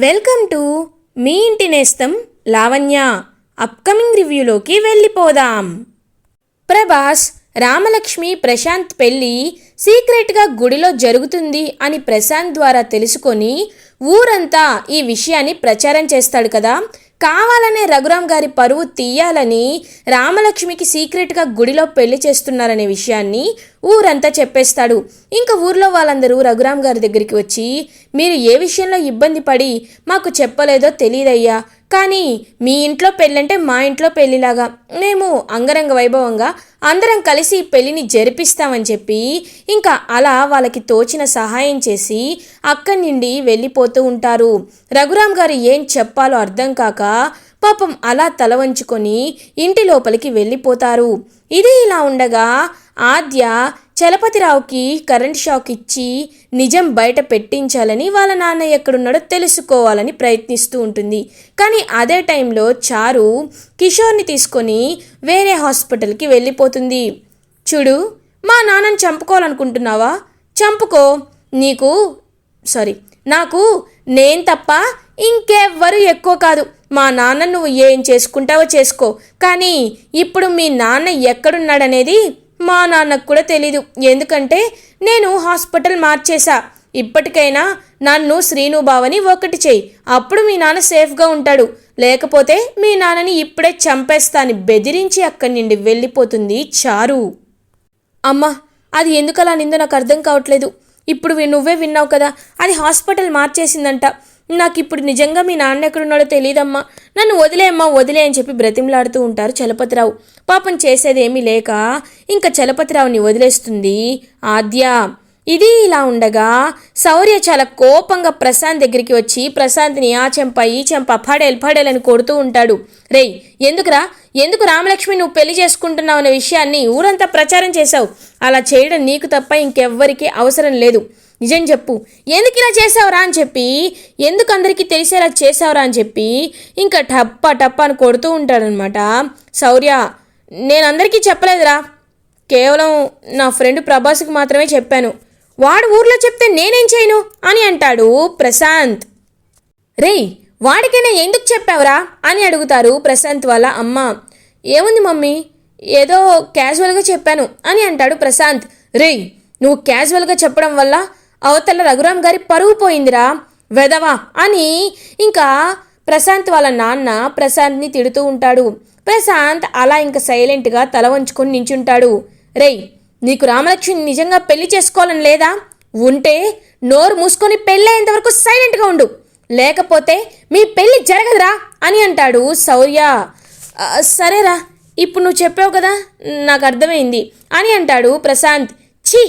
Welcome to me ఇంటి నేస్తం Lavanya. Upcoming రివ్యూలోకి వెళ్ళిపోదాం. ప్రభాస్ రామలక్ష్మి ప్రశాంత్ పెళ్ళి సీక్రెట్గా గుడిలో జరుగుతుంది అని ప్రశాంత్ ద్వారా తెలుసుకొని ఊరంతా ఈ విషయాన్ని ప్రచారం చేస్తాడు కదా. కావాలనే రఘురామ్ గారి పరువు తీయాలని రామలక్ష్మికి సీక్రెట్గా గుడిలో పెళ్ళి చేస్తున్నారనే విషయాన్ని ఊరంతా చెప్పేస్తాడు. ఇంకా ఊర్లో వాళ్ళందరూ రఘురామ్ గారి దగ్గరికి వచ్చి మీరు ఏ విషయంలో ఇబ్బంది పడి మాకు చెప్పలేదో తెలియదయ్యా కానీ మీ ఇంట్లో పెళ్ళంటే మా ఇంట్లో పెళ్ళిలాగా. మేము అంగరంగ వైభవంగా అందరం కలిసి ఈ పెళ్ళిని జరిపిస్తామని చెప్పి ఇంకా అలా వాళ్ళకి తోచిన సహాయం చేసి అక్కడి నుండి వెళ్ళిపోతూ ఉంటారు. రఘురామ్ గారు ఏం చెప్పాలో అర్థం కాక పాపం అలా తల వంచుకొని ఇంటి లోపలికి వెళ్ళిపోతారు. ఇది ఇలా ఉండగా ఆద్య చలపతిరావుకి కరెంట్ షాక్ ఇచ్చి నిజం బయట పెట్టించాలని వాళ్ళ నాన్న ఎక్కడున్నాడో తెలుసుకోవాలని ప్రయత్నిస్తూ ఉంటుంది. కానీ అదే టైంలో చారు కిషోర్ని తీసుకొని వేరే హాస్పిటల్కి వెళ్ళిపోతుంది. చూడు మా నాన్నని చంపుకోవాలనుకుంటున్నావా? చంపుకో. నీకు సారీ నాకు నేను తప్ప ఇంకెవ్వరు ఎక్కువ కాదు. మా నాన్న నువ్వు ఏం చేసుకుంటావో చేసుకో. కానీ ఇప్పుడు మీ నాన్న ఎక్కడున్నాడనేది మా నాన్నకు కూడా తెలీదు. ఎందుకంటే నేను హాస్పిటల్ మార్చేశా. ఇప్పటికైనా నన్ను శ్రీనుబావని ఒకటి చెయ్యి అప్పుడు మీ నాన్న సేఫ్గా ఉంటాడు. లేకపోతే మీ నాన్నని ఇప్పుడే చంపేస్తాని బెదిరించి అక్కడి నుండి వెళ్ళిపోతుంది చారు. అమ్మా అది ఎందుకలా నిందో నాకు అర్థం కావట్లేదు. ఇప్పుడు నువ్వే విన్నావు కదా అది హాస్పిటల్ మార్చేసిందంట. నాకు ఇప్పుడు నిజంగా మీ నాన్న ఎక్కడున్నాడో తెలియదమ్మా నన్ను వదిలేయమ్మా వదిలే అని చెప్పి బ్రతిమలాడుతూ ఉంటారు చలపతిరావు. పాపం చేసేదేమీ లేక ఇంకా చలపతిరావుని వదిలేస్తుంది ఆద్య. ఇది ఇలా ఉండగా శౌర్య చాలా కోపంగా ప్రశాంత్ దగ్గరికి వచ్చి ప్రశాంత్ని ఆ చెంప ఈ చెంప పడేల్ పడేలని కొడుతూ ఉంటాడు. రేయ్ ఎందుకురా? ఎందుకు రామలక్ష్మి నువ్వు పెళ్ళి చేసుకుంటున్నావు అనే విషయాన్ని ఊరంతా ప్రచారం చేశావు. అలా చేయడం నీకు తప్ప ఇంకెవ్వరికీ అవసరం లేదు. నిజం చెప్పు. ఎందుకు ఇలా చేసావురా అని చెప్పి? ఎందుకు అందరికీ తెలిసేలా చేసావురా అని చెప్పి? ఇంకా టప్ప టప్ప అని కొడుతూ ఉంటాడనమాట శౌర్య నేను అందరికీ చెప్పలేదురా. కేవలం నా ఫ్రెండ్ ప్రభాస్కి మాత్రమే చెప్పాను. వాడు ఊర్లో చెప్తే నేనేం చేయను? అని అంటాడు ప్రశాంత్. రేయ్ వాడికైనా ఎందుకు చెప్పావురా? అని అడుగుతారు ప్రశాంత్ వాళ్ళ అమ్మ. ఏముంది మమ్మీ? ఏదో క్యాజువల్గా చెప్పాను అని అంటాడు ప్రశాంత్. రేయ్ నువ్వు క్యాజువల్గా చెప్పడం వల్ల అవతల రఘురామ్ గారి పరువు పోయిందిరా వెదవా అని ఇంకా ప్రశాంత్ వాళ్ళ నాన్న ప్రశాంత్ని తిడుతూ ఉంటాడు. ప్రశాంత్ అలా ఇంకా సైలెంట్గా తల వంచుకొని నించుంటాడు. రేయ్ నీకు రామలక్ష్మిని నిజంగా పెళ్ళి చేసుకోవాలని లేదా? ఉంటే నోరు మూసుకొని పెళ్ళయ్యేంత వరకు సైలెంట్గా ఉండు. లేకపోతే మీ పెళ్ళి జరగదురా అని అంటాడు శౌర్య. సరేరా ఇప్పుడు నువ్వు చెప్పావు కదా నాకు అర్థమైంది అని అంటాడు ప్రశాంత్. ఛీ!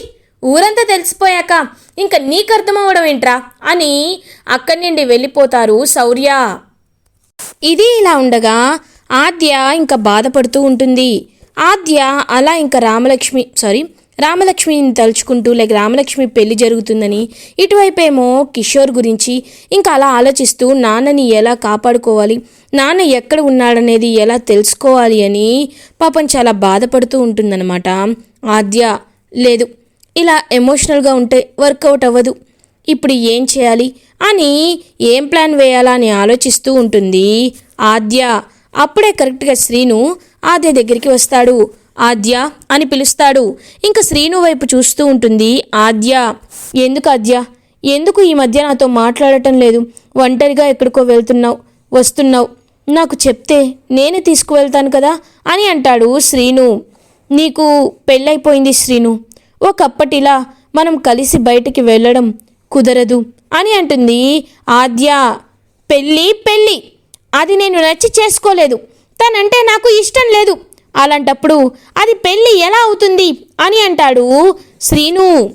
ఊరంతా తెలిసిపోయాక ఇంకా నీకు అర్థమవడం ఏంట్రా? అని అక్కడి నుండి వెళ్ళిపోతారు శౌర్య. ఇది ఇలా ఉండగా ఆద్య ఇంకా బాధపడుతూ ఉంటుంది. ఆద్య అలా ఇంకా రామలక్ష్మి సారీ రామలక్ష్మిని తలుచుకుంటూ లేక రామలక్ష్మి పెళ్ళి జరుగుతుందని ఇటువైపేమో కిషోర్ గురించి ఇంకా అలా ఆలోచిస్తూ నాన్నని ఎలా కాపాడుకోవాలి నాన్న ఎక్కడ ఉన్నాడనేది ఎలా తెలుసుకోవాలి అని పాపం చాలా బాధపడుతూ ఉంటుందన్నమాట ఆద్య. లేదు ఇలా ఎమోషనల్గా ఉంటే వర్కౌట్ అవ్వదు. ఇప్పుడు ఏం చేయాలి? అని ఏం ప్లాన్ వేయాలా అని ఆలోచిస్తూ ఉంటుంది ఆద్య. అప్పుడే కరెక్ట్గా శ్రీను ఆద్య దగ్గరికి వస్తాడు. ఆద్య అని పిలుస్తాడు. ఇంకా శ్రీను వైపు చూస్తూ ఉంటుంది ఆద్య. ఎందుకు ఆద్య? ఎందుకు ఈ మధ్య నాతో మాట్లాడటం లేదు? ఒంటరిగా ఎక్కడికో వెళ్తున్నావు వస్తున్నావు. నాకు చెప్తే నేనే తీసుకువెళ్తాను కదా అని అంటాడు శ్రీను. నీకు పెళ్ళైపోయింది శ్రీను. ఒకప్పటిలా మనం కలిసి బయటికి వెళ్ళడం కుదరదు అని అంటుంది ఆద్య. పెళ్ళి పెళ్ళి. అది నేను నచ్చి చేసుకోలేదు. తనంటే నాకు ఇష్టం లేదు. అలాంటప్పుడు అది పెళ్ళి ఎలా అవుతుంది అని అంటాడు శ్రీను.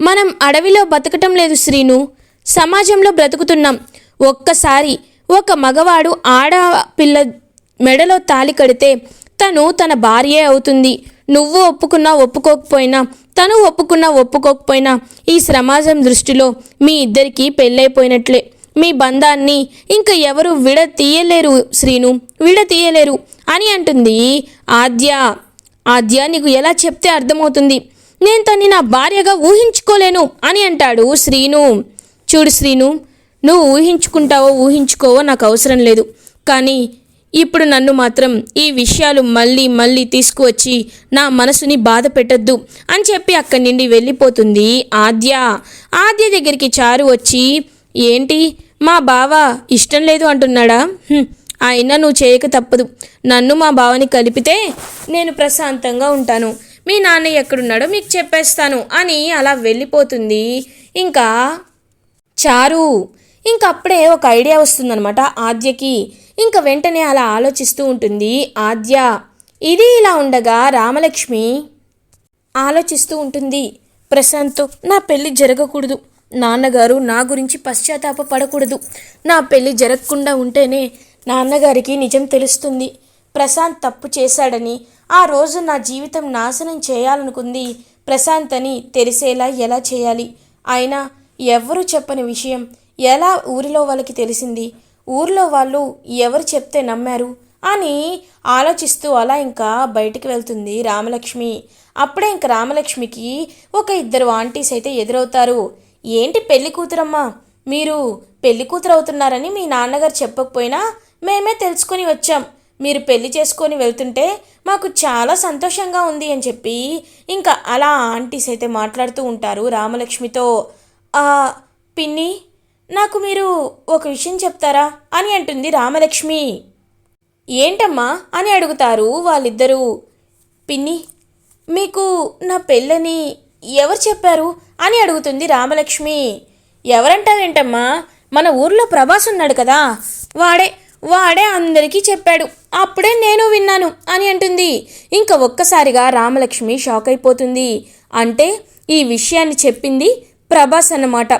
మనం అడవిలో బతకటం లేదు శ్రీను. సమాజంలో బ్రతుకుతున్నాం. ఒక్కసారి ఒక మగవాడు ఆడపిల్ల మెడలో తాలి కడితే తను తన భార్యే అవుతుంది. నువ్వు ఒప్పుకున్నా ఒప్పుకోకపోయినా తను ఒప్పుకున్నా ఒప్పుకోకపోయినా ఈ సమాజం దృష్టిలో మీ ఇద్దరికీ పెళ్ళైపోయినట్లే. మీ బంధాన్ని ఇంకా ఎవరు విడ తీయలేరు శ్రీను. విడ తీయలేరు అని అంటుంది ఆద్య. ఆద్య నీకు ఎలా చెప్తే అర్థమవుతుంది. నేను తన్ని నా భార్యగా ఊహించుకోలేను అని అంటాడు శ్రీను. చూడు శ్రీను నువ్వు ఊహించుకుంటావో ఊహించుకోవో నాకు అవసరం లేదు. కానీ ఇప్పుడు నన్ను మాత్రం ఈ విషయాలు మళ్ళీ మళ్ళీ తీసుకువచ్చి నా మనసుని బాధ పెట్టద్దు అని చెప్పి అక్కడి నుండి వెళ్ళిపోతుంది ఆద్య. ఆద్య దగ్గరికి చారు వచ్చి ఏంటి? మా బావ ఇష్టం లేదు అంటున్నాడా? అయినా నువ్వు చేయక తప్పదు. నన్ను మా బావని కలిపితే నేను ప్రశాంతంగా ఉంటాను. మీ నాన్న ఎక్కడున్నాడో మీకు చెప్పేస్తాను అని అలా వెళ్ళిపోతుంది. ఇంకా చారు ఇంకప్పుడే ఒక ఐడియా వస్తుందనమాట ఆద్యకి. ఇంక వెంటనే అలా ఆలోచిస్తూ ఉంటుంది ఆద్య. ఇది ఇలా ఉండగా రామలక్ష్మి ఆలోచిస్తూ ఉంటుంది. ప్రశాంత్తో నా పెళ్ళి జరగకూడదు. నాన్నగారు నా గురించి పశ్చాత్తాప పడకూడదు. నా పెళ్ళి జరగకుండా ఉంటేనే నాన్నగారికి నిజం తెలుస్తుంది. ప్రశాంత్ తప్పు చేశాడని ఆ రోజు నా జీవితం నాశనం చేయాలనుకుంది ప్రశాంత్ అని తెలిసేలా ఎలా చేయాలి? అయినా ఎవ్వరూ చెప్పని విషయం ఎలా ఊరిలో వాళ్ళకి తెలిసింది? ఊర్లో వాళ్ళు ఎవరు చెప్తే నమ్మారు? అని ఆలోచిస్తూ అలా ఇంకా బయటికి వెళ్తుంది రామలక్ష్మి. అప్పుడే ఇంక రామలక్ష్మికి ఒక ఇద్దరు ఆంటీస్ అయితే ఎదురవుతారు. ఏంటి పెళ్ళి కూతురమ్మా? మీరు పెళ్ళి కూతురు అవుతున్నారని మీ నాన్నగారు చెప్పకపోయినా మేమే తెలుసుకొని వచ్చాం. మీరు పెళ్ళి చేసుకొని వెళ్తుంటే మాకు చాలా సంతోషంగా ఉంది అని చెప్పి ఇంకా అలా ఆంటీస్ అయితే మాట్లాడుతూ ఉంటారు రామలక్ష్మితో. పిన్ని నాకు మీరు ఒక విషయం చెప్తారా? అని అంటుంది రామలక్ష్మి. ఏంటమ్మా? అని అడుగుతారు వాళ్ళిద్దరూ. పిన్ని మీకు నా పెళ్ళని ఎవరు చెప్పారు? అని అడుగుతుంది రామలక్ష్మి. ఎవరంటావేంటమ్మా? మన ఊర్లో ప్రభాస్ ఉన్నాడు కదా. వాడే వాడే అందరికీ చెప్పాడు. అప్పుడే నేను విన్నాను అని అంటుంది. ఇంకా ఒక్కసారిగా రామలక్ష్మి షాక్ అయిపోతుంది. అంటే ఈ విషయాన్ని చెప్పింది ప్రభాస్ అన్నమాట.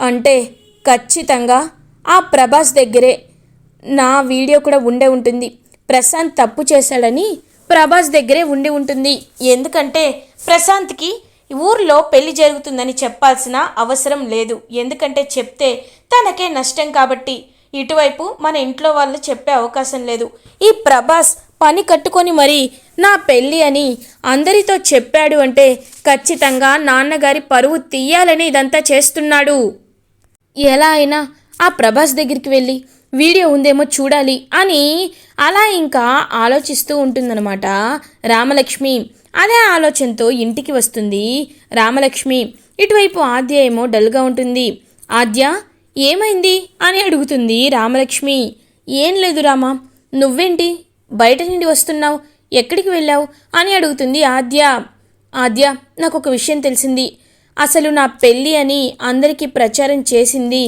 అంటే ఖచ్చితంగా ఆ ప్రభాస్ దగ్గరే నా వీడియో కూడా ఉండే ఉంటుంది. ప్రశాంత్ తప్పు చేశాడని ప్రభాస్ దగ్గరే ఉండి ఉంటుంది. ఎందుకంటే ప్రశాంత్కి ఊర్లో పెళ్ళి జరుగుతుందని చెప్పాల్సిన అవసరం లేదు. ఎందుకంటే చెప్తే తనకే నష్టం కాబట్టి ఇటువైపు మన ఇంట్లో వాళ్ళు చెప్పే అవకాశం లేదు. ఈ ప్రభాస్ పని కట్టుకొని మరి నా పెళ్ళి అని అందరితో చెప్పాడు అంటే ఖచ్చితంగా నాన్నగారి పరువు తీయాలని ఇదంతా చేస్తున్నాడు. ఎలా అయినా ఆ ప్రభాస్ దగ్గరికి వెళ్ళి వీడియో ఉందేమో చూడాలి అని అలా ఇంకా ఆలోచిస్తూ ఉంటుందన్నమాట. రామలక్ష్మి అదే ఆలోచనతో ఇంటికి వస్తుంది రామలక్ష్మి. ఇటువైపు ఆద్య ఏమో డల్గా ఉంటుంది. ఆద్య ఏమైంది అని అడుగుతుంది రామలక్ష్మి. ఏం లేదు రామా నువ్వేంటి? బయట నుండి వస్తున్నావు ఎక్కడికి వెళ్ళావు అని అడుగుతుంది ఆద్య. ఆద్య నాకు ఒక విషయం తెలిసింది. అసలు నా పెళ్ళి అని అందరికీ ప్రచారం చేసింది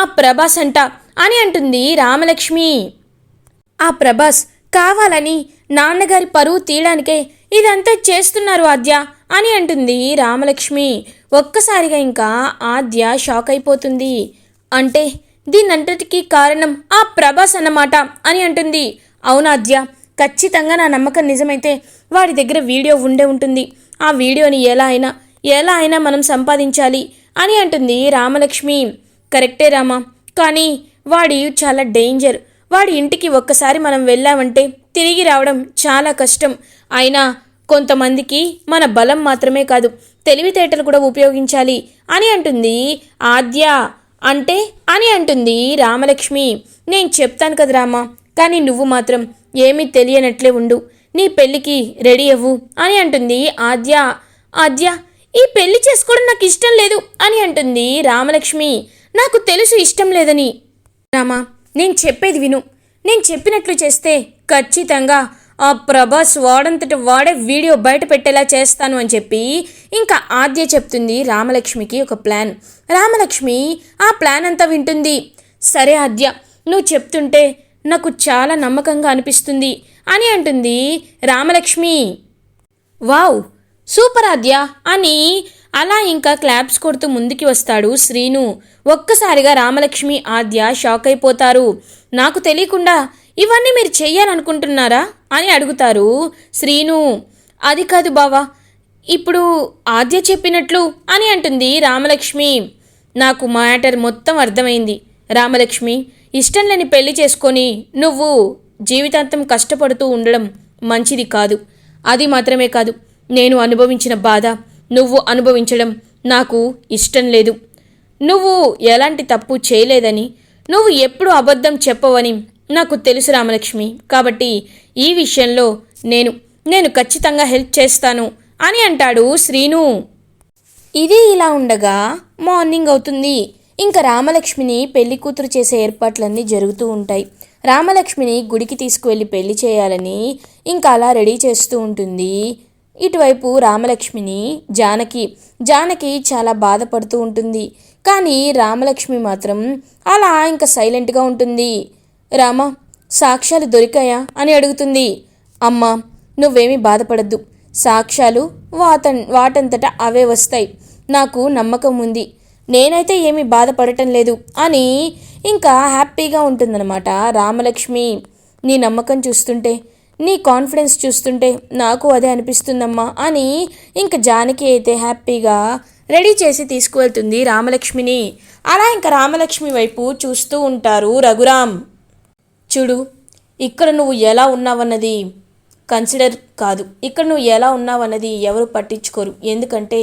ఆ ప్రభాస్ అంట అని అంటుంది రామలక్ష్మి. ఆ ప్రభాస్ కావాలని నాన్నగారి పరువు తీయడానికే ఇదంతా చేస్తున్నారు ఆద్య అని అంటుంది రామలక్ష్మి. ఒక్కసారిగా ఇంకా ఆద్య షాక్ అయిపోతుంది. అంటే దీనంతటికీ కారణం ఆ ప్రభాస్ అన్నమాట అని అంటుంది. అవునాద్య ఖచ్చితంగా నా నమ్మకం నిజమైతే వాడి దగ్గర వీడియో ఉండే ఉంటుంది. ఆ వీడియోని ఎలా అయినా ఎలా అయినా మనం సంపాదించాలి అని అంటుంది రామలక్ష్మి. కరెక్టే రామా. కానీ వాడి చాలా డేంజర్. వాడి ఇంటికి ఒక్కసారి మనం వెళ్ళామంటే తిరిగి రావడం చాలా కష్టం. అయినా కొంతమందికి మన బలం మాత్రమే కాదు తెలివితేటలు కూడా ఉపయోగించాలి అని అంటుంది ఆద్య. అంటే అని అంటుంది రామలక్ష్మి. నేను చెప్తాను కదా రామా కానీ నువ్వు మాత్రం ఏమీ తెలియనట్లే ఉండు. నీ పెళ్ళికి రెడీ అవ్వు అని అంటుంది ఆద్య. ఆద్య ఈ పెళ్ళి చేసుకోవడం నాకు ఇష్టం లేదు అని అంటుంది రామలక్ష్మి. నాకు తెలుసు ఇష్టం లేదని. రామా నేను చెప్పేది విను. నేను చెప్పినట్లు చేస్తే ఖచ్చితంగా ఆ ప్రభాస్ వాడంతట వాడే వీడియో బయట పెట్టేలా చేస్తాను అని చెప్పి ఇంకా ఆద్య చెప్తుంది రామలక్ష్మికి ఒక ప్లాన్. రామలక్ష్మి ఆ ప్లాన్ అంతా వింటుంది. సరే ఆద్య నువ్వు చెప్తుంటే నాకు చాలా నమ్మకంగా అనిపిస్తుంది అని అంటుంది రామలక్ష్మి. వావ్! సూపర్ ఆద్య అని అలా ఇంకా క్లాప్స్ కొడుతూ ముందుకి వస్తాడు శ్రీను. ఒక్కసారిగా రామలక్ష్మి ఆద్య షాక్ అయిపోతారు. నాకు తెలియకుండా ఇవన్నీ మీరు చెయ్యాలనుకుంటున్నారా అని అడుగుతారు శ్రీను. అది కాదు బావా ఇప్పుడు ఆద్య చెప్పినట్లు అని అంటుంది రామలక్ష్మి. నాకు మ్యాటర్ మొత్తం అర్థమైంది. రామలక్ష్మి ఇష్టం లేని పెళ్ళి చేసుకొని నువ్వు జీవితాంతం కష్టపడుతూ ఉండడం మంచిది కాదు. అది మాత్రమే కాదు నేను అనుభవించిన బాధ నువ్వు అనుభవించడం నాకు ఇష్టం లేదు. నువ్వు ఎలాంటి తప్పు చేయలేదని నువ్వు ఎప్పుడు అబద్ధం చెప్పవని నాకు తెలుసు రామలక్ష్మి. కాబట్టి ఈ విషయంలో నేను నేను ఖచ్చితంగా హెల్ప్ చేస్తాను అని అంటాడు శ్రీను. ఇది ఇలా ఉండగా మార్నింగ్ అవుతుంది. ఇంకా రామలక్ష్మిని పెళ్ళి కూతురు చేసే ఏర్పాట్లన్నీ జరుగుతూ ఉంటాయి. రామలక్ష్మిని గుడికి తీసుకువెళ్ళి పెళ్ళి చేయాలని ఇంకా అలా రెడీ చేస్తూ ఉంటుంది. ఇటువైపు రామలక్ష్మిని జానకి. జానకి చాలా బాధపడుతూ ఉంటుంది. కానీ రామలక్ష్మి మాత్రం అలా ఇంకా సైలెంట్గా ఉంటుంది. రామ సాక్ష్యాలు దొరికాయా? అని అడుగుతుంది. అమ్మా నువ్వేమీ బాధపడద్దు. సాక్ష్యాలు వాట వాటంతట అవే వస్తాయి. నాకు నమ్మకం ఉంది. నేనైతే ఏమీ బాధపడటం లేదు అని ఇంకా హ్యాపీగా ఉంటుందన్నమాట రామలక్ష్మి. నీ నమ్మకం చూస్తుంటే నీ కాన్ఫిడెన్స్ చూస్తుంటే నాకు అదే అనిపిస్తుందమ్మా అని ఇంక జానకి అయితే హ్యాపీగా రెడీ చేసి తీసుకువెళ్తుంది రామలక్ష్మిని. అలా ఇంకా రామలక్ష్మి వైపు చూస్తూ ఉంటారు రఘురామ్. చూడు ఇక్కడ నువ్వు ఎలా ఉన్నావన్నది కన్సిడర్ కాదు ఇక్కడ నువ్వు ఎలా ఉన్నావన్నది ఎవరు పట్టించుకోరు. ఎందుకంటే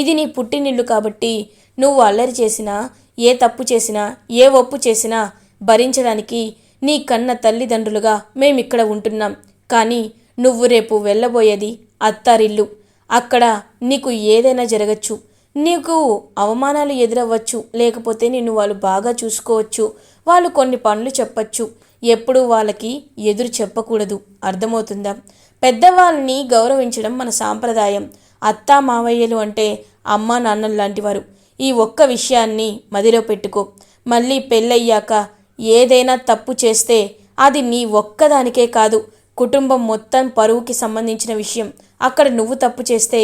ఇది నీ పుట్టినిల్లు కాబట్టి నువ్వు అల్లరి చేసినా ఏ తప్పు చేసినా ఏ ఒప్పు చేసినా భరించడానికి నీ కన్న తల్లిదండ్రులుగా మేమిక్కడ ఉంటున్నాం. కానీ నువ్వు రేపు వెళ్ళబోయేది అత్తారిల్లు. అక్కడ నీకు ఏదైనా జరగచ్చు. నీకు అవమానాలు ఎదురవ్వచ్చు. లేకపోతే నిన్ను వాళ్ళు బాగా చూసుకోవచ్చు. వాళ్ళు కొన్ని పనులు చెప్పచ్చు. ఎప్పుడు వాళ్ళకి ఎదురు చెప్పకూడదు. అర్థమవుతుందా? పెద్దవాళ్ళని గౌరవించడం మన సాంప్రదాయం. అత్త మావయ్యలు అంటే అమ్మా నాన్నలు లాంటివారు. ఈ ఒక్క విషయాన్ని మదిలో పెట్టుకో. మళ్ళీ పెళ్ళయ్యాక ఏదైనా తప్పు చేస్తే అది నీ ఒక్కదానికే కాదు. కుటుంబం మొత్తం పరువుకి సంబంధించిన విషయం. అక్కడ నువ్వు తప్పు చేస్తే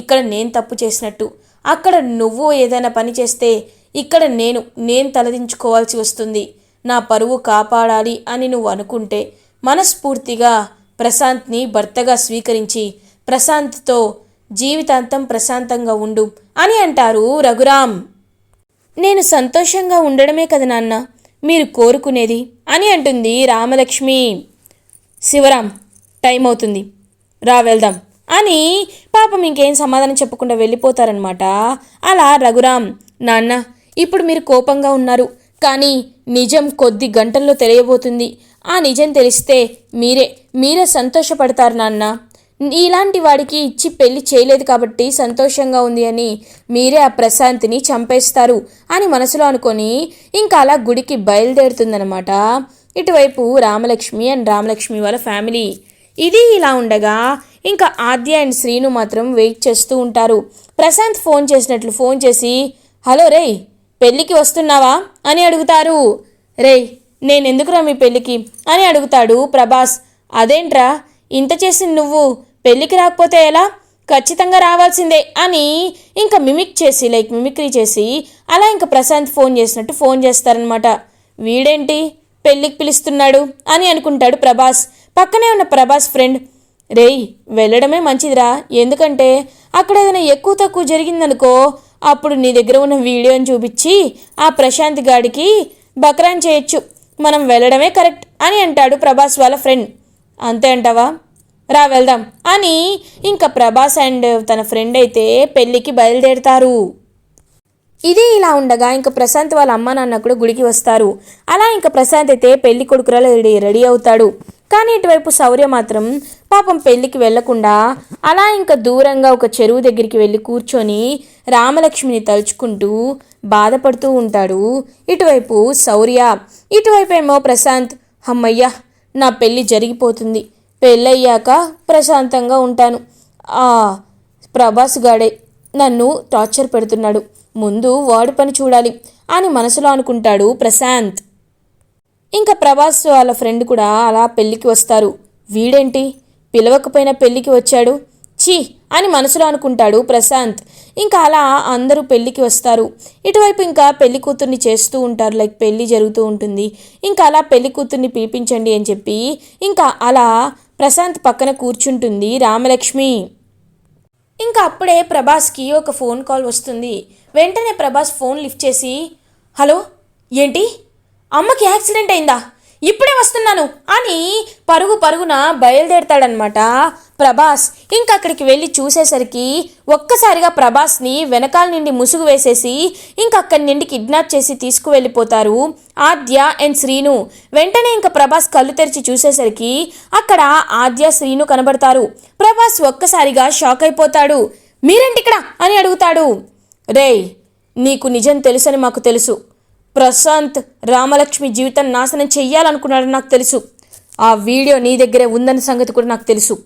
ఇక్కడ నేను తప్పు చేసినట్టు. అక్కడ నువ్వు ఏదైనా పని చేస్తే ఇక్కడ నేను నేను తలదించుకోవాల్సి వస్తుంది. నా పరువు కాపాడాలి అని నువ్వు అనుకుంటే మనస్ఫూర్తిగా ప్రశాంత్ని భర్తగా స్వీకరించి ప్రశాంత్తో జీవితాంతం ప్రశాంతంగా ఉండు అని అంటారు రఘురామ్. నేను సంతోషంగా ఉండడమే కదా నాన్న? మీరు కోరుకునేది అని అంటుంది రామలక్ష్మి. శివరాం టైం అవుతుంది. రా వెళ్దాం. అని పాపం ఇంకేం సమాధానం చెప్పకుండా వెళ్ళిపోతారనమాట అలా రఘురాం నాన్న ఇప్పుడు మీరు కోపంగా ఉన్నారు. కానీ నిజం కొద్ది గంటల్లో తెలియబోతుంది. ఆ నిజం తెలిస్తే మీరే మీరే సంతోషపడతారు నాన్న. ఇలాంటి వాడికి ఇచ్చి పెళ్ళి చేయలేదు కాబట్టి సంతోషంగా ఉంది అని మీరే ఆ ప్రశాంతిని చంపేస్తారు అని మనసులో అనుకొని ఇంకా అలా గుడికి బయలుదేరుతుందనమాట ఇటువైపు రామలక్ష్మి అండ్ రామలక్ష్మి వాళ్ళ ఫ్యామిలీ. ఇది ఇలా ఉండగా ఇంకా ఆద్య అండ్ శ్రీను మాత్రం వెయిట్ చేస్తూ ఉంటారు. ప్రశాంత్ ఫోన్ చేసినట్లు ఫోన్ చేసి హలో రేయ్ పెళ్ళికి వస్తున్నావా? అని అడుగుతారు. రేయ్ నేనెందుకురా మీ పెళ్ళికి? అని అడుగుతాడు ప్రభాస్. అదేంట్రా ఇంత చేసింది నువ్వు పెళ్ళికి రాకపోతే ఎలా? ఖచ్చితంగా రావాల్సిందే అని ఇంకా మిమిక్ చేసి లైక్ మిమిక్రీ చేసి అలా ఇంకా ప్రశాంత్ ఫోన్ చేసినట్టు ఫోన్ చేస్తారనమాట వీడేంటి? పెళ్ళికి పిలుస్తున్నాడు అని అనుకుంటాడు ప్రభాస్. పక్కనే ఉన్న ప్రభాస్ ఫ్రెండ్ రేయ్ వెళ్ళడమే మంచిదిరా. ఎందుకంటే అక్కడ ఏదైనా ఎక్కువ తక్కువ జరిగిందనుకో అప్పుడు నీ దగ్గర ఉన్న వీడియోని చూపించి ఆ ప్రశాంత్ గాడికి బక్రాన్ చేయొచ్చు. మనం వెళ్ళడమే కరెక్ట్ అని అంటాడు ప్రభాస్ వాళ్ళ ఫ్రెండ్. అంతే అంటావా? రా వెళ్దాం అని ఇంకా ప్రభాస్ అండ్ తన ఫ్రెండ్ అయితే పెళ్ళికి బయలుదేరుతారు. ఇది ఇలా ఉండగా ఇంకా ప్రశాంత్ వాళ్ళ అమ్మ నాన్న కూడా గుడికి వస్తారు. అలా ఇంకా ప్రశాంత్ అయితే పెళ్ళి కొడుకురా రెడీ రెడీ అవుతాడు. కానీ ఇటువైపు శౌర్య మాత్రం పాపం పెళ్ళికి వెళ్ళకుండా అలా ఇంకా దూరంగా ఒక చెరువు దగ్గరికి వెళ్ళి కూర్చొని రామలక్ష్మిని తలుచుకుంటూ బాధపడుతూ ఉంటాడు. ఇటువైపు శౌర్య ఇటువైపు ఏమో ప్రశాంత్ అమ్మయ్యా నా పెళ్ళి జరిగిపోతుంది. పెళ్ళయ్యాక ప్రశాంతంగా ఉంటాను. ఆ ప్రభాస్ గాడే నన్ను టార్చర్ పెడుతున్నాడు. ముందు వాడు పని చూడాలి అని మనసులో అనుకుంటాడు ప్రశాంత్. ఇంకా ప్రభాస్ వాళ్ళ ఫ్రెండ్ కూడా అలా పెళ్ళికి వస్తారు. వీడేంటి? పిలవకపోయినా పెళ్ళికి వచ్చాడు? ఛీ! అని మనసులో అనుకుంటాడు ప్రశాంత్. ఇంకా అలా అందరూ పెళ్ళికి వస్తారు. ఇటువైపు ఇంకా పెళ్ళి కూతుర్ని చేస్తూ ఉంటారు లైక్ పెళ్ళి జరుగుతూ ఉంటుంది. ఇంకా అలా పెళ్ళి కూతుర్ని పిలిపించండి అని చెప్పి ఇంకా అలా ప్రశాంత్ పక్కన కూర్చుంటుంది రామలక్ష్మి. ఇంకా అప్పుడే ప్రభాస్కి ఒక ఫోన్ కాల్ వస్తుంది. వెంటనే ప్రభాస్ ఫోన్ లిఫ్ట్ చేసి హలో ఏంటి? అమ్మకి యాక్సిడెంట్ అయిందా? ఇప్పుడే వస్తున్నాను అని పరుగు పరుగున బయలుదేరతాడనమాట ప్రభాస్. ఇంకా అక్కడికి వెళ్ళి చూసేసరికి ఒక్కసారిగా ప్రభాస్ని వెనకాల నుండి ముసుగు వేసేసి ఇంక అక్కడి నుండి కిడ్నాప్ చేసి తీసుకువెళ్ళిపోతారు ఆద్య అండ్ శ్రీను. వెంటనే ఇంకా ప్రభాస్ కళ్ళు తెరిచి చూసేసరికి అక్కడ ఆద్య శ్రీను కనబడతారు. ప్రభాస్ ఒక్కసారిగా షాక్ అయిపోతాడు. మీరేంటి ఇక్కడ అని అడుగుతాడు. రేయ్ నీకు నిజం తెలుసని మాకు తెలుసు. ప్రశాంత్ రామలక్ష్మి జీవితం నాశనం చెయ్యాలనుకున్నాడని నాకు తెలుసు. ఆ వీడియో నీ దగ్గరే ఉందన్న సంగతి కూడా నాకు తెలుసు.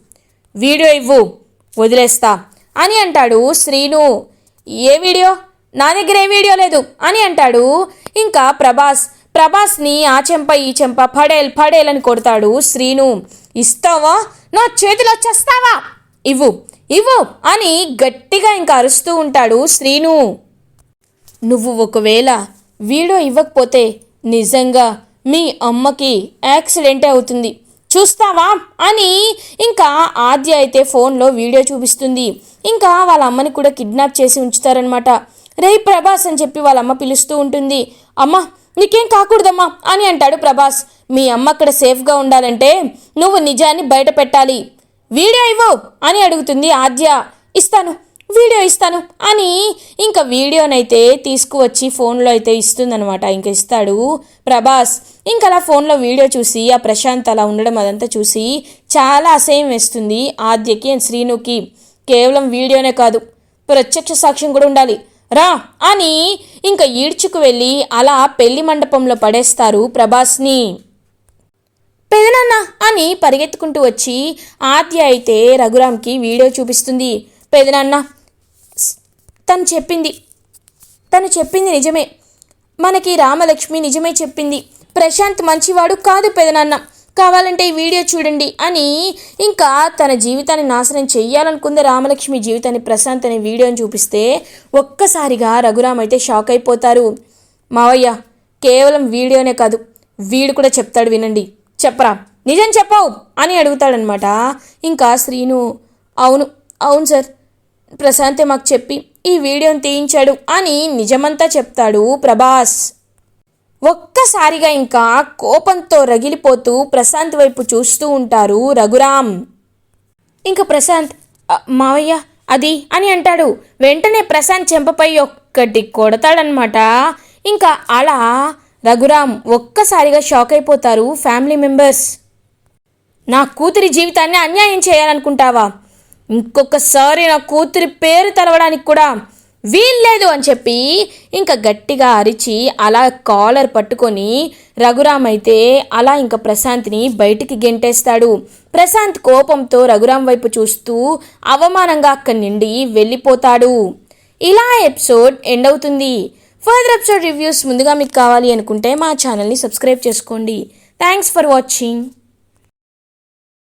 వీడియో ఇవ్వు వదిలేస్తా. అని అంటాడు శ్రీను. ఏ వీడియో? నా దగ్గర ఏ వీడియో లేదు. అని అంటాడు. ఇంకా ప్రభాస్. ప్రభాస్ని ఆ చెంప ఈ చెంప పడేల్ పడేల్ అని కొడతాడు శ్రీను. ఇస్తావా? నా చేతిలో వచ్చేస్తావా ఇవ్వు ఇవ్వు అని గట్టిగా ఇంకా అరుస్తూ ఉంటాడు శ్రీను. నువ్వు ఒకవేళ వీడియో ఇవ్వకపోతే నిజంగా మీ అమ్మకి యాక్సిడెంట్ అవుతుంది. చూస్తావా? అని ఇంకా ఆద్య అయితే ఫోన్లో వీడియో చూపిస్తుంది. ఇంకా వాళ్ళ అమ్మని కూడా కిడ్నాప్ చేసి ఉంచుతారనమాట రే ప్రభాస్ అని చెప్పి వాళ్ళ అమ్మ పిలుస్తూ ఉంటుంది. అమ్మ నీకేం కాకూడదమ్మా? అని అంటాడు ప్రభాస్. మీ అమ్మ అక్కడ సేఫ్గా ఉండాలంటే నువ్వు నిజాన్ని బయట పెట్టాలి. వీడియో ఇవ్వు అని అడుగుతుంది ఆద్య. ఇస్తాను. వీడియో ఇస్తాను అని ఇంకా వీడియోనైతే తీసుకువచ్చి ఫోన్లో అయితే ఇస్తుందనమాట ఇంకా ఇస్తాడు ప్రభాస్. ఇంకా అలా ఫోన్లో వీడియో చూసి ఆ ప్రశాంత్ అలా ఉండడం అదంతా చూసి చాలా అసహ్యం వేస్తుంది ఆద్యకి అండ్ శ్రీనుకి. కేవలం వీడియోనే కాదు ప్రత్యక్ష సాక్ష్యం కూడా ఉండాలి. రా అని ఇంకా ఈడ్చుకు వెళ్ళి అలా పెళ్ళి మండపంలో పడేస్తారు ప్రభాస్ని. పెదనాన్న అని పరిగెత్తుకుంటూ వచ్చి ఆద్య అయితే రఘురామ్కి వీడియో చూపిస్తుంది. పెదనాన్న తను చెప్పింది. తను చెప్పింది నిజమే. మనకి రామలక్ష్మి నిజమే చెప్పింది. ప్రశాంత్ మంచివాడు కాదు పెదనాన్న. కావాలంటే ఈ వీడియో చూడండి అని ఇంకా తన జీవితాన్ని నాశనం చెయ్యాలనుకుంది రామలక్ష్మి జీవితాన్ని ప్రశాంత్ అనే వీడియోని చూపిస్తే ఒక్కసారిగా రఘురామ్ అయితే షాక్ అయిపోతారు. మావయ్య కేవలం వీడియోనే కాదు వీడు కూడా చెప్తాడు వినండి. చెప్పరా? నిజం చెప్పవు అని అడుగుతాడనమాట ఇంకా శ్రీను అవును అవును సార్. ప్రశాంతే మాకు చెప్పి ఈ వీడియోని తీయించాడు అని నిజమంతా చెప్తాడు ప్రభాస్. ఒక్కసారిగా ఇంకా కోపంతో రగిలిపోతూ ప్రశాంత్ వైపు చూస్తూ ఉంటారు రఘురామ్. ఇంకా ప్రశాంత్ మావయ్య అది అని అంటాడు. వెంటనే ప్రశాంత్ చెంపపై ఒక్కటి కొడతాడనమాట ఇంకా అలా రఘురామ్ ఒక్కసారిగా షాక్ అయిపోతారు ఫ్యామిలీ మెంబర్స్. నా కూతురి జీవితాన్ని అన్యాయం చేయాలనుకుంటావా? ఇంకొకసారి నా కూతురి పేరు తెలవడానికి కూడా వీల్లేదు అని చెప్పి ఇంకా గట్టిగా అరిచి అలా కాలర్ పట్టుకొని రఘురామ్ అయితే అలా ఇంకా ప్రశాంత్ని బయటికి గెంటేస్తాడు. ప్రశాంత్ కోపంతో రఘురామ్ వైపు చూస్తూ అవమానంగా అక్కడి నుండి వెళ్ళిపోతాడు. ఇలా ఎపిసోడ్ ఎండ్ అవుతుంది. ఫర్దర్ ఎపిసోడ్ రివ్యూస్ ముందుగా మీకు కావాలి అనుకుంటే మా ఛానల్ని సబ్స్క్రైబ్ చేసుకోండి. Thanks for watching.